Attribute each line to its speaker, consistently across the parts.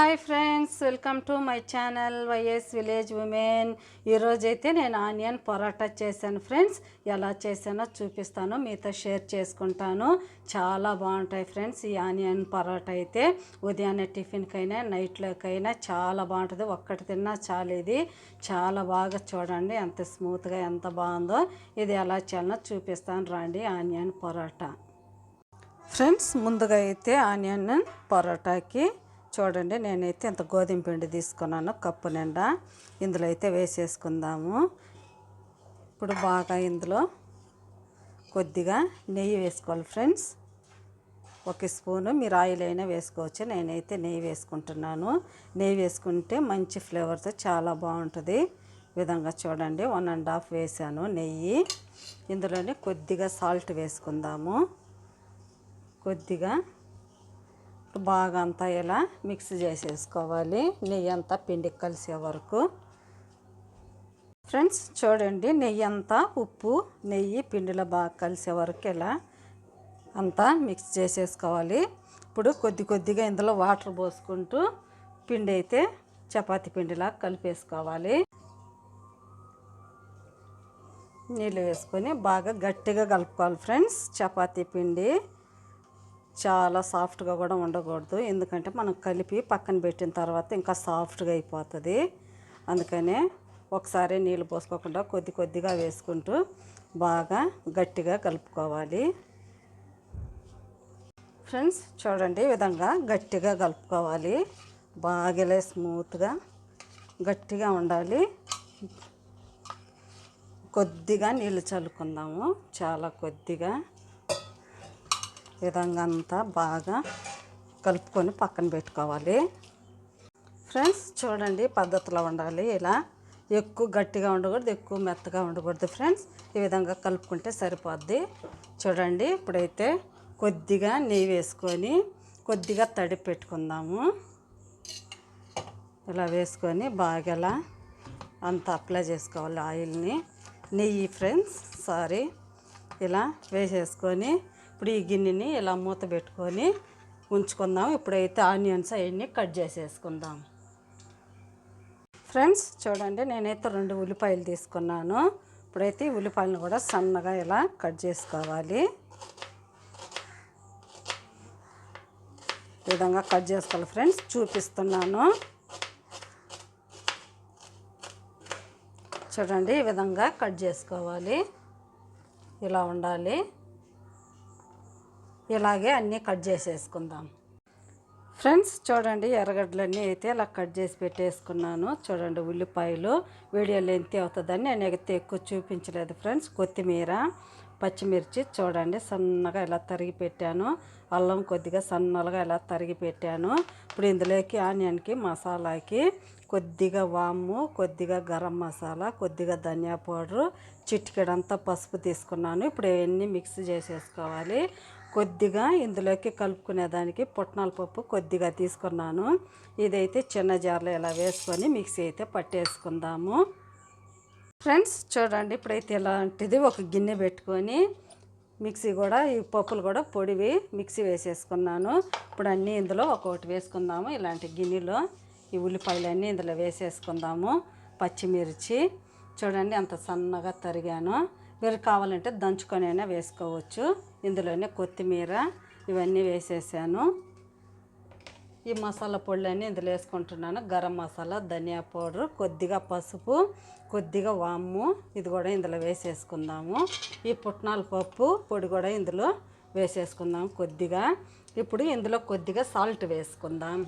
Speaker 1: Hi friends welcome to my channel YS village women. ఈరోజైతే నేను onion parotta చేశాను friends. ఎలా చేశానో చూపిస్తాను మీతో షేర్ చేసుకుంటాను. చాలా బాగుంటాయి ఫ్రెండ్స్ ఈ ఆనియన్ పొరాటా అయితే. ఉదయాన్నే టిఫిన్కైనా నైట్లోకైనా చాలా బాగుంటుంది. ఒక్కటి తిన్నా చాలు ఇది. చాలా బాగా చూడండి ఎంత స్మూత్గా ఎంత బాగుందో. ఇది ఎలా చేయాలనో చూపిస్తాను. రండి ఆనియన్ పొరాటా. ఫ్రెండ్స్ ముందుగా అయితే ఆనియన్ పరోటాకి చూడండి నేనైతే ఇంత గోధుమ పిండి తీసుకున్నాను కప్పు నిండా ఇందులో అయితే వేసేసుకుందాము. ఇప్పుడు బాగా ఇందులో కొద్దిగా నెయ్యి వేసుకోవాలి ఫ్రెండ్స్. ఒక స్పూను మీరు ఆయిల్ అయినా వేసుకోవచ్చు నేనైతే నెయ్యి వేసుకుంటున్నాను. నెయ్యి వేసుకుంటే మంచి ఫ్లేవర్తో చాలా బాగుంటుంది. విధంగా చూడండి వన్ అండ్ హాఫ్ వేసాను నెయ్యి. ఇందులోనే కొద్దిగా సాల్ట్ వేసుకుందాము. కొద్దిగా బాగా అంతా ఇలా మిక్స్ చేసేసుకోవాలి. నెయ్యి అంతా పిండికి కలిసే వరకు. ఫ్రెండ్స్ చూడండి నెయ్యి అంతా ఉప్పు నెయ్యి పిండిలో బాగా కలిసే వరకు ఇలా అంతా మిక్స్ చేసేసుకోవాలి. ఇప్పుడు కొద్ది కొద్దిగా ఇందులో వాటర్ పోసుకుంటూ పిండి అయితే చపాతి పిండిలా కలిపేసుకోవాలి. నీళ్ళు వేసుకొని బాగా గట్టిగా కలుపుకోవాలి ఫ్రెండ్స్ చపాతీ పిండి. చాలా సాఫ్ట్గా కూడా ఉండకూడదు. ఎందుకంటే మనం కలిపి పక్కన పెట్టిన తర్వాత ఇంకా సాఫ్ట్గా అయిపోతుంది. అందుకనే ఒకసారి నీళ్ళు పోసుకోకుండా కొద్ది కొద్దిగా వేసుకుంటూ బాగా గట్టిగా కలుపుకోవాలి. ఫ్రెండ్స్ చూడండి ఈ విధంగా గట్టిగా కలుపుకోవాలి. బాగా స్మూత్గా గట్టిగా ఉండాలి. కొద్దిగా నీళ్ళు చల్లుకుందాము. చాలా కొద్దిగా ఈ విధంగా అంతా బాగా కలుపుకొని పక్కన పెట్టుకోవాలి. ఫ్రెండ్స్ చూడండి పద్ధతిలో ఉండాలి ఇలా. ఎక్కువ గట్టిగా ఉండకూడదు ఎక్కువ మెత్తగా ఉండకూడదు ఫ్రెండ్స్. ఈ విధంగా కలుపుకుంటే సరిపోద్ది. చూడండి ఇప్పుడైతే కొద్దిగా నెయ్యి వేసుకొని కొద్దిగా తడి పెట్టుకుందాము. ఇలా వేసుకొని బాగా ఇలా అంతా అప్లై చేసుకోవాలి ఆయిల్ని. నెయ్యి ఫ్రెండ్స్ సారీ. ఇలా వేసేసుకొని ఇప్పుడు ఈ గిన్నెని ఇలా మూత పెట్టుకొని ఉంచుకుందాం. ఇప్పుడైతే ఆనియన్స్ అవన్నీ కట్ చేసేసుకుందాం. ఫ్రెండ్స్ చూడండి నేనైతే రెండు ఉల్లిపాయలు తీసుకున్నాను. ఇప్పుడైతే ఈ ఉల్లిపాయలను కూడా సన్నగా ఇలా కట్ చేసుకోవాలి. ఈ విధంగా కట్ చేసుకోవాలి ఫ్రెండ్స్ చూపిస్తున్నాను. చూడండి ఈ విధంగా కట్ చేసుకోవాలి. ఇలా ఉండాలి. ఇలాగే అన్నీ కట్ చేసేసుకుందాం. ఫ్రెండ్స్ చూడండి ఎర్రగడ్డలన్నీ అయితే ఇలా కట్ చేసి పెట్టేసుకున్నాను. చూడండి ఉల్లిపాయలు వీడియోలో ఎంత అవుతుందని నేను అయితే ఎక్కువ చూపించలేదు ఫ్రెండ్స్. కొత్తిమీర పచ్చిమిర్చి చూడండి సన్నగా ఇలా తరిగి పెట్టాను. అల్లం కొద్దిగా సన్నలుగా ఇలా తరిగి పెట్టాను. ఇప్పుడు ఇందులోకి ఆనియన్కి మసాలాకి కొద్దిగా వాము కొద్దిగా గరం మసాలా కొద్దిగా ధనియా పౌడరు చిటికెడంతా పసుపు తీసుకున్నాను. ఇప్పుడు ఇవన్నీ మిక్స్ చేసేసుకోవాలి. కొద్దిగా ఇందులోకి కలుపుకునేదానికి పుట్నాల పప్పు కొద్దిగా తీసుకున్నాను. ఇదైతే చిన్న జార్లో ఇలా వేసుకొని మిక్సీ అయితే పట్టేసుకుందాము. ఫ్రెండ్స్ చూడండి ఇప్పుడైతే ఇలాంటిది ఒక గిన్నె పెట్టుకొని మిక్సీ కూడా ఈ పప్పులు కూడా పొడివి మిక్సీ వేసేసుకున్నాను. ఇప్పుడు అన్నీ ఇందులో ఒక్కొక్కటి వేసుకుందాము ఇలాంటి గిన్నెలో. ఈ ఉల్లిపాయలు అన్నీ ఇందులో వేసేసుకుందాము పచ్చిమిర్చి. చూడండి అంత సన్నగా తరిగాను. మీరు కావాలంటే దంచుకొని అయినా వేసుకోవచ్చు. ఇందులోనే కొత్తిమీర ఇవన్నీ వేసేసాను. ఈ మసాలా పొడులన్నీ ఇందులో వేసుకుంటున్నాను. గరం మసాలా ధనియా పౌడర్ కొద్దిగా పసుపు కొద్దిగా వాము ఇది కూడా ఇందులో వేసేసుకుందాము. ఈ పుట్నాల పప్పు పొడి కూడా ఇందులో వేసేసుకుందాం కొద్దిగా. ఇప్పుడు ఇందులో కొద్దిగా సాల్ట్ వేసుకుందాం.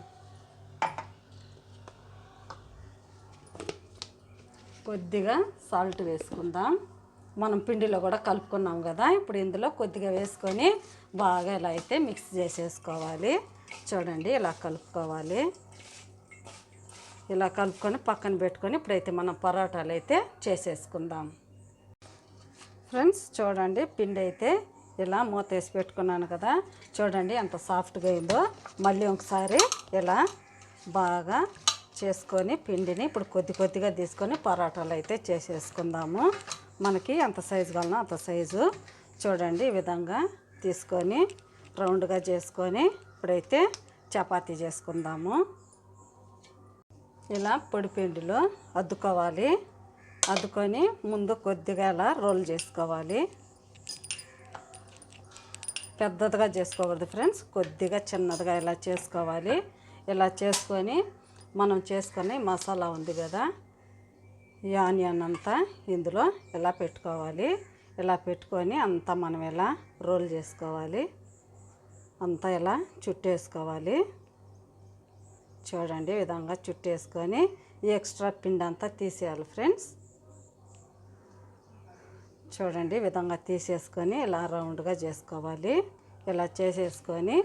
Speaker 1: కొద్దిగా సాల్ట్ వేసుకుందాం. మనం పిండిలో కూడా కలుపుకున్నాం కదా. ఇప్పుడు ఇందులో కొద్దిగా వేసుకొని బాగా ఇలా అయితే మిక్స్ చేసేసుకోవాలి. చూడండి ఇలా కలుపుకోవాలి. ఇలా కలుపుకొని పక్కన పెట్టుకొని ఇప్పుడైతే మనం పరోటాలు అయితే చేసేసుకుందాం. ఫ్రెండ్స్ చూడండి పిండి అయితే ఇలా మూత వేసి పెట్టుకున్నాను కదా. చూడండి ఎంత సాఫ్ట్గా అయిందో. మళ్ళీ ఒకసారి ఇలా బాగా చేసుకొని పిండిని ఇప్పుడు కొద్ది కొద్దిగా తీసుకొని పరోటాలు అయితే చేసేసుకుందాము. మనకి ఎంత సైజు కావాలనో అంత సైజు చూడండి ఈ విధంగా తీసుకొని రౌండ్గా చేసుకొని ఇప్పుడైతే చపాతీ చేసుకుందాము. ఇలా పొడిపిండిలో అద్దుకోవాలి. అద్దుకొని ముందు కొద్దిగా ఇలా రోల్ చేసుకోవాలి. పెద్దదిగా చేసుకోకూడదు ఫ్రెండ్స్ కొద్దిగా చిన్నదిగా ఇలా చేసుకోవాలి. ఇలా చేసుకొని మనం చేసుకొని మసాలా ఉంది కదా ఈ ఆనియన్ అంతా ఇందులో ఇలా పెట్టుకోవాలి? ఇలా పెట్టుకొని అంతా మనం ఇలా రోల్ చేసుకోవాలి? అంతా ఇలా చుట్టేసుకోవాలి? చూడండి విధంగా చుట్టేసుకొని ఈ ఎక్స్ట్రా పిండి అంతా తీసేయాలి ఫ్రెండ్స్. చూడండి విధంగా తీసేసుకొని ఇలా రౌండ్గా చేసుకోవాలి. ఇలా చేసేసుకొని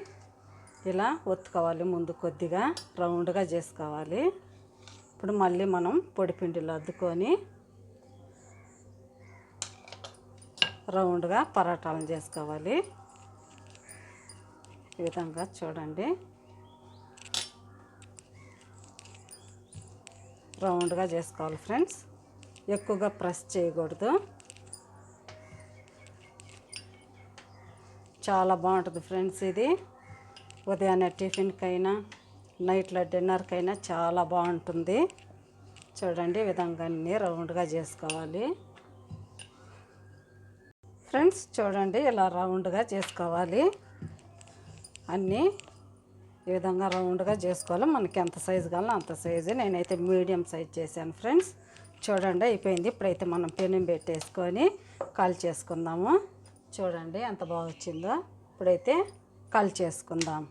Speaker 1: ఇలా ఒత్తుకోవాలి ముందు కొద్దిగా రౌండ్గా చేసుకోవాలి. ఇప్పుడు మళ్ళీ మనం పొడిపిండిలో అద్దుకొని రౌండ్గా పరాటాలను చేసుకోవాలి. ఈ విధంగా చూడండి. రౌండ్గా చేసుకోవాలి ఫ్రెండ్స్. ఎక్కువగా ప్రెస్ చేయకూడదు. చాలా బాగుంటుంది ఫ్రెండ్స్ ఇది. ఉదయాన్నే టిఫిన్కైనా నైట్లో డిన్నర్కైనా చాలా బాగుంటుంది. చూడండి విధంగా అన్నీ రౌండ్గా చేసుకోవాలి. ఫ్రెండ్స్ చూడండి ఇలా రౌండ్గా చేసుకోవాలి. అన్నీ ఈ విధంగా రౌండ్గా చేసుకోవాలి. మనకి ఎంత సైజు కావాలో అంత సైజు. నేనైతే మీడియం సైజ్ చేశాను ఫ్రెండ్స్. చూడండి అయిపోయింది. ఇప్పుడైతే మనం పెనం పెట్టేసుకొని కాల్ చేసుకుందాము. చూడండి ఎంత బాగా వచ్చిందో ఇప్పుడైతే కాల్ చేసుకుందాం.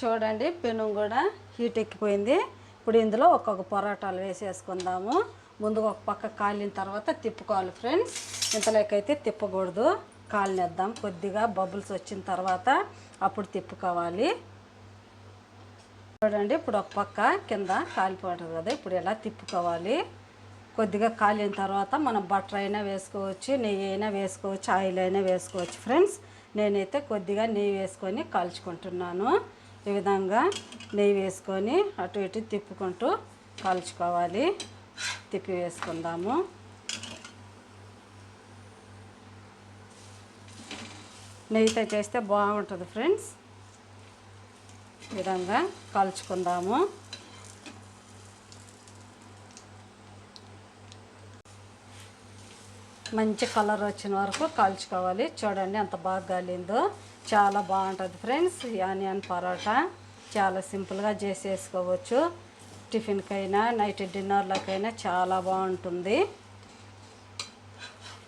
Speaker 1: చూడండి పెనం కూడా హీట్ ఎక్కిపోయింది. ఇప్పుడు ఇందులో ఒక్కొక్క పొరాటాలు వేసేసుకుందాము. ముందుగా ఒక పక్క కాలిన తర్వాత తిప్పుకోవాలి ఫ్రెండ్స్. ఇంతలోకైతే తిప్పకూడదు. కాలినేద్దాం. కొద్దిగా బబుల్స్ వచ్చిన తర్వాత అప్పుడు తిప్పుకోవాలి. చూడండి ఇప్పుడు ఒక పక్క కింద కాలిపోతుంది కదా ఇప్పుడు ఇలా తిప్పుకోవాలి? కొద్దిగా కాలిన తర్వాత మనం బటర్ అయినా వేసుకోవచ్చు నెయ్యి అయినా వేసుకోవచ్చు ఆయిల్ అయినా వేసుకోవచ్చు ఫ్రెండ్స్. నేనైతే కొద్దిగా నెయ్యి వేసుకొని కాల్చుకుంటున్నాను. ఈ విధంగా నెయ్యి వేసుకొని అటు ఇటు తిప్పుకుంటూ కాల్చుకోవాలి. తిప్పి వేసుకుందాము. నెయ్యితో చేస్తే బాగుంటుంది ఫ్రెండ్స్. ఈ విధంగా కాల్చుకుందాము. మంచి కలర్ వచ్చిన వరకు కాల్చుకోవాలి. చూడండి ఎంత బాగా కాలిందో చాలా బాగుంటుంది ఫ్రెండ్స్. ఆనియన్ పరోటా చాలా సింపుల్గా చేసేసుకోవచ్చు. టిఫిన్కైనా నైట్ డిన్నర్లకైనా చాలా బాగుంటుంది.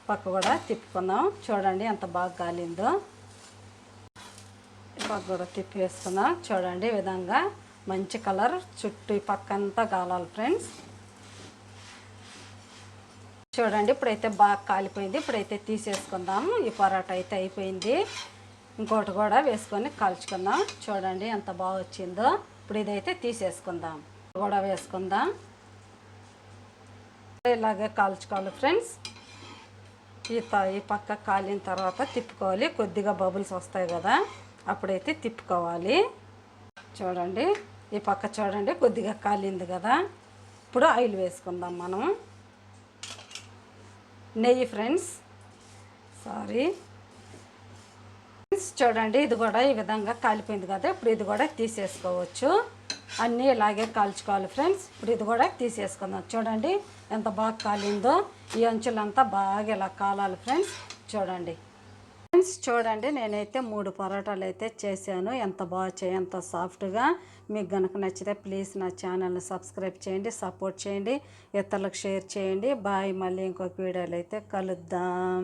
Speaker 1: పక్క కూడా తిప్పుకుందాం. చూడండి ఎంత బాగా కాలిందో పక్క కూడా తిప్పి వేసుకుందాం చూడండి ఈ విధంగా మంచి కలర్ చుట్టూ పక్కంతా పక్క కాలాలి ఫ్రెండ్స్. చూడండి ఇప్పుడైతే బాగా కాలిపోయింది. ఇప్పుడైతే తీసేసుకుందాము. ఈ పరోటా అయితే అయిపోయింది. ఇంకోటి కూడా వేసుకొని కాల్చుకుందాం. చూడండి ఎంత బాగా వచ్చిందో. ఇప్పుడు ఇదైతే తీసేసుకుందాం. కూడా వేసుకుందాం. ఇలాగే కాల్చుకోవాలి ఫ్రెండ్స్. ఈ ఈ పక్క కాలిన తర్వాత తిప్పుకోవాలి. కొద్దిగా బబుల్స్ వస్తాయి కదా అప్పుడైతే తిప్పుకోవాలి. చూడండి ఈ పక్క చూడండి కొద్దిగా కాలింది కదా. ఇప్పుడు ఆయిల్ వేసుకుందాం మనం. నెయ్యి ఫ్రెండ్స్. సారీ ఫ్రెండ్స్ చూడండి ఇది కూడా ఈ విధంగా కాలిపోయింది కదా ఇప్పుడు ఇది కూడా తీసేసుకోవచ్చు. అన్నీ ఇలాగే కాల్చుకోవాలి ఫ్రెండ్స్. ఇప్పుడు ఇది కూడా తీసేసుకుందాం. చూడండి ఎంత బాగా కాలిందో ఈ అంచులంతా బాగా ఇలా కాలాలి ఫ్రెండ్స్. చూడండి. ఫ్రెండ్స్ చూడండి నేనైతే మూడు పరోటాలు అయితే చేశాను. ఎంత బాగా చేయ ఎంత సాఫ్ట్గా. మీకు కనుక నచ్చితే ప్లీజ్ నా ఛానల్ని సబ్స్క్రైబ్ చేయండి సపోర్ట్ చేయండి ఇతరులకు షేర్ చేయండి. బాయ్ మళ్ళీ ఇంకొక వీడియోలు అయితే కలుద్దాం.